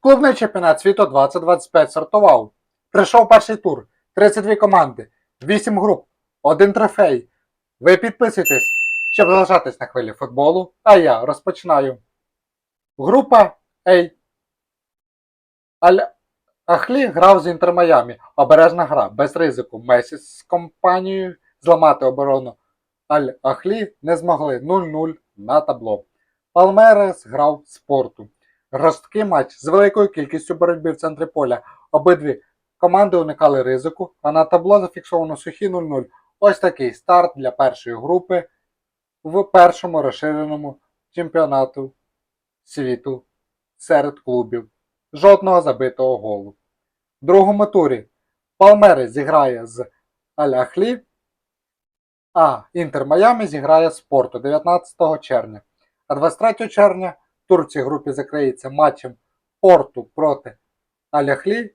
Клубний чемпіонат світу 2025 стартував. Прийшов перший тур, 32 команди, 8 груп, 1 трофей. Ви підписуйтесь, щоб залишатись на хвилі футболу, а я розпочинаю. Група А. Аль Ахлі грав з Інтер Майамі. Обережна гра, без ризику. Месі з компанією зламати оборону. Аль Ахлі не змогли 0-0 на табло. Палмерес грав спорту. Жорсткий матч з великою кількістю боротьби в центрі поля. Обидві команди уникали ризику, а на табло зафіксовано сухі 0-0. Ось такий старт для першої групи в першому розширеному чемпіонату світу серед клубів. Жодного забитого голу. В другому турі Палмери зіграє з Аляхлі, а Інтер Майами зіграє з Порту 19 червня. А 23 червня тур в групі закриється матчем Порту проти Аляхлі,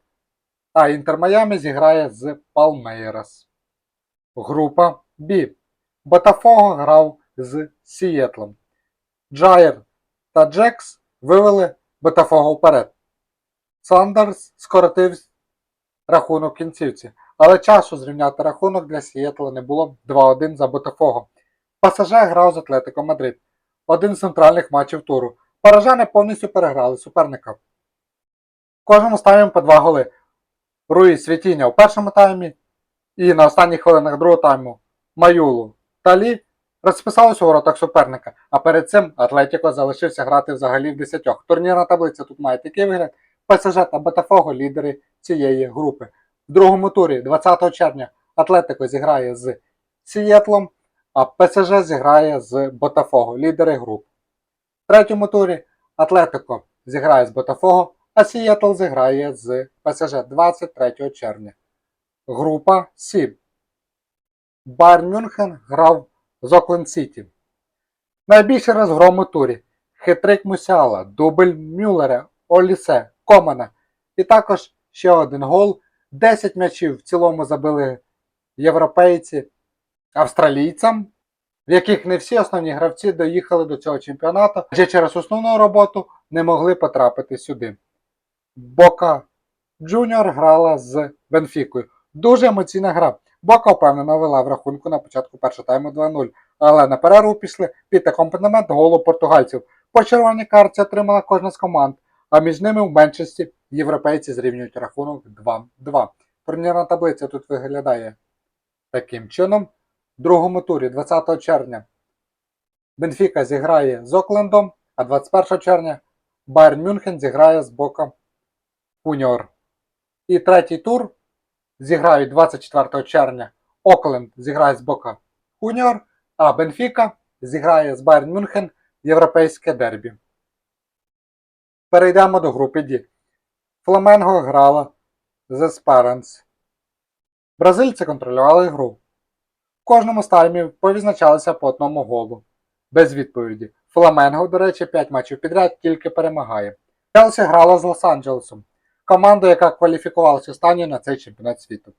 а Інтер Майами зіграє з Палмейрас. Група Б. Ботафого грав з Сієтлом. Джайер та Джекс вивели Ботафого вперед. Сандерс скоротив рахунок кінцівці, але часу зрівняти рахунок для Сієтла не було 2-1 за Ботафого. Пасаже грав з Атлетико Мадрид. Один з центральних матчів туру. Парижани повністю переграли суперника. Кожному таймі по два голи. Руї Світіння у першому таймі і на останніх хвилинах другого тайму Маюлу та Лі розписалися у воротах суперника, а перед цим Атлетіко залишився грати взагалі в десятьох. Турнірна таблиця тут має такий вигляд. ПСЖ та Ботафого лідери цієї групи. В другому турі 20 червня Атлетико зіграє з Сієтлом, а ПСЖ зіграє з Ботафого, лідери груп. Третьому турі Атлетико зіграє з Ботафого, а Сієтл зіграє з ПСЖ 23 червня. Група С. Байерн Мюнхен грав з Окленд Сіті. Найбільший розгром у турі. Хитрик Мусіала, дубль Мюллера, Олісе, Комана. І також ще один гол. 10 м'ячів в цілому забили європейці австралійцям, в яких не всі основні гравці доїхали до цього чемпіонату, адже через основну роботу не могли потрапити сюди. Бока Джуніор грала з Бенфікою. Дуже емоційна гра. Бока впевнено вела в рахунку на початку першого тайму 2-0, але на перерву пішли під акомпанемент голу португальців. По червоній карті отримала кожна з команд, а між ними в меншості європейці зрівнюють рахунок 2-2. Турнірна таблиця тут виглядає таким чином. Другому турі 20 червня Бенфіка зіграє з Оклендом, а 21 червня Байерн Мюнхен зіграє з Боком Хуніор. І третій тур зіграють 24 червня Окленд зіграє з Бока Хуніор, а Бенфіка зіграє з Байерн Мюнхен європейське дербі. Перейдемо до групи D. Фламенго грала з Есперанс. Бразильці контролювали гру. Кожному з таймів повізначалися по одному голу. Без відповіді. Фламенго, до речі, 5 матчів підряд тільки перемагає. Челсі грала з Лос-Анджелесом, командою, яка кваліфікувалася останньою на цей чемпіонат світу.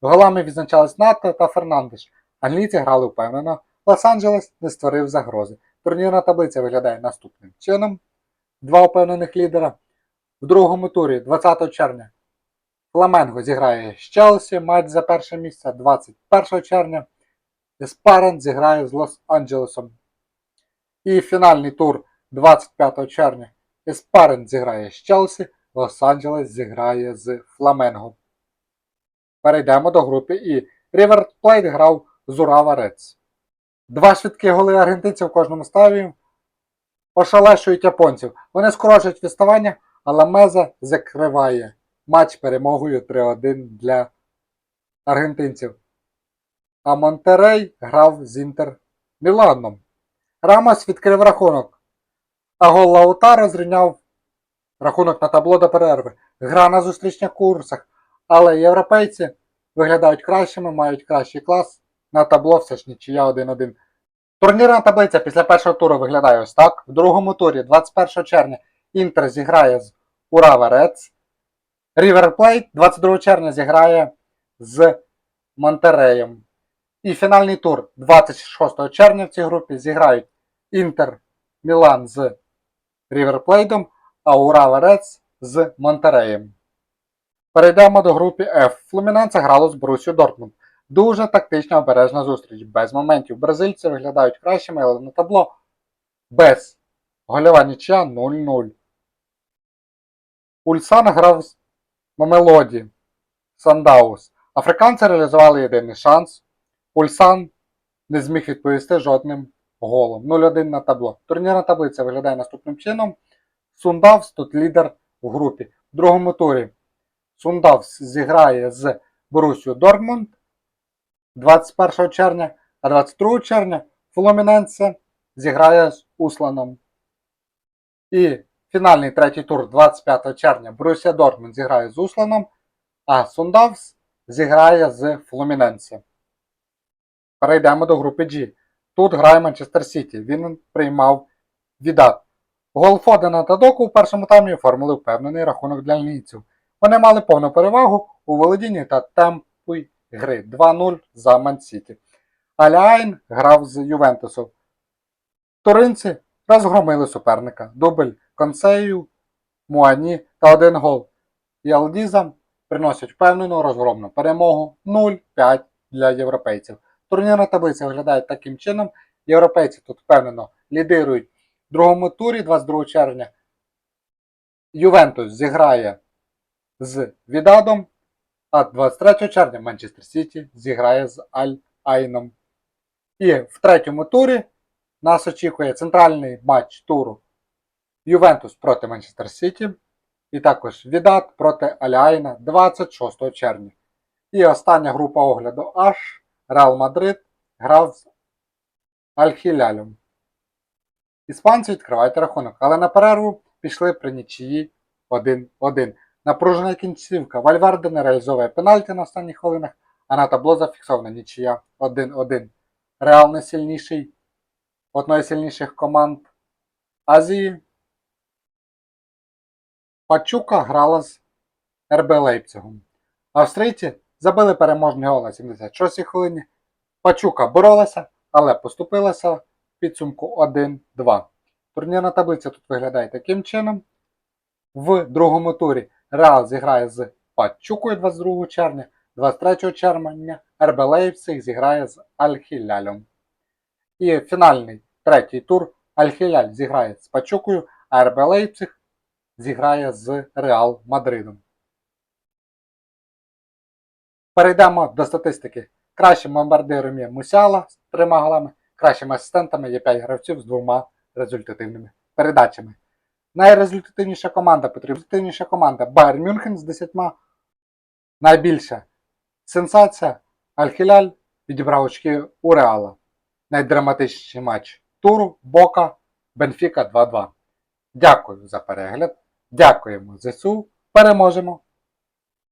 Голами відзначались Нато та Фернандеш. Англійці грали впевнено. Лос-Анджелес не створив загрози. Турнірна таблиця виглядає наступним чином. Два впевнених лідера. В другому турі 20 червня Фламенго зіграє з Челсі, матч за перше місце 21 червня. Еспарен зіграє з Лос-Анджелесом. І фінальний тур 25 червня. Еспарен зіграє з Челсі, Лос-Анджелес зіграє з Фламенго. Перейдемо до групи І. Рівер Плейт грав з Урава Рец. Два швидкі голи аргентинців в кожному ставі ошалешують японців. Вони скорочують відставання, але Меза закриває матч перемогою 3-1 для аргентинців. А Монтерей грав з Інтер Міланом. Рамос відкрив рахунок, а гол Лаутаро зрівняв рахунок на табло до перерви. Гра на зустрічних курсах, але європейці виглядають кращими, мають кращий клас. На табло все ж нічия 1-1. Турнірна таблиця після першого туру виглядає ось так. В другому турі 21 червня Інтер зіграє з Урава Рец. Плейт 22 червня зіграє з Монтереєм. І фінальний тур 26 червня в цій групі зіграють Інтер Мілан з Рівер Плейтом, а Урава Рец з Монтереєм. Перейдемо до групи F. Флуміненце грало з Борусю Дортмунд. Дуже тактична обережна зустріч. Без моментів. Бразильці виглядають кращими, але на табло без. Гольова нічия 0-0. Ульсан грав з Мамелоді. Сандаус. Африканці реалізували єдиний шанс. Ульсан не зміг відповісти жодним голом. 0-1 на табло. Турнірна таблиця виглядає наступним чином. Сундавс тут лідер в групі. В другому турі Сундавс зіграє з Борусю Дортмунд 21 червня, а 22 червня Флуміненсе зіграє з Усланом. І фінальний третій тур 25 червня Борусія Дортмунд зіграє з Усланом, а Сундавс зіграє з Флуміненсе. Перейдемо до групи G. Тут грає Манчестер Сіті. Він приймав віддат. Гол Фодена та Доку в першому таймі оформили впевнений рахунок для лінійців. Вони мали повну перевагу у володінні та темпі гри 2-0 за Ман-Сіті. Аляйн грав з Ювентусом. Туринці розгромили суперника. Дубль Консею, Муані та один гол. І Алдізам приносять впевнену розгромну перемогу 0-5 для європейців. Турнірна таблиця виглядає таким чином. Європейці тут впевнено лідирують в другому турі 22 червня. Ювентус зіграє з Відадом, а 23 червня Манчестер Сіті зіграє з Аль Айном. І в третьому турі нас очікує центральний матч туру Ювентус проти Манчестер Сіті. І також Відат проти Аляйна 26 червня. І остання група огляду H Реал Мадрид грав з Аль-Хілялем. Іспанці відкривають рахунок, але на перерву пішли при нічиї 1-1. Напружена кінцівка. Вальверде не реалізовує пенальті на останніх хвилинах, а на табло зафіксована нічия 1-1. Реал найсильніший, одної з сильніших команд Азії. Пачука грала з РБ Лейпцигом. Австрійці забили переможний гол на 76-й хвилині. Пачука боролася, але поступилася в підсумку 1-2. Турнірна таблиця тут виглядає таким чином. В другому турі Реал зіграє з Пачукою 22 червня, 23 червня РБ Лейпциг зіграє з Аль-Хілялем. І фінальний третій тур Аль-Хіляль зіграє з Пачукою, а РБ Лейпциг зіграє з Реал Мадридом. Перейдемо до статистики. Кращим бомбардиром є Мусяла з трьома голами, кращими асистентами є 5 гравців з двома результативними передачами. Найрезультативніша команда, потрібніша команда Байер Мюнхен з 10. Найбільша сенсація Аль-Хіляль відібрав очки у Реала. Найдраматичніший матч туру Бока Бенфіка 2-2. Дякую за перегляд. Дякуємо ЗСУ. Переможемо!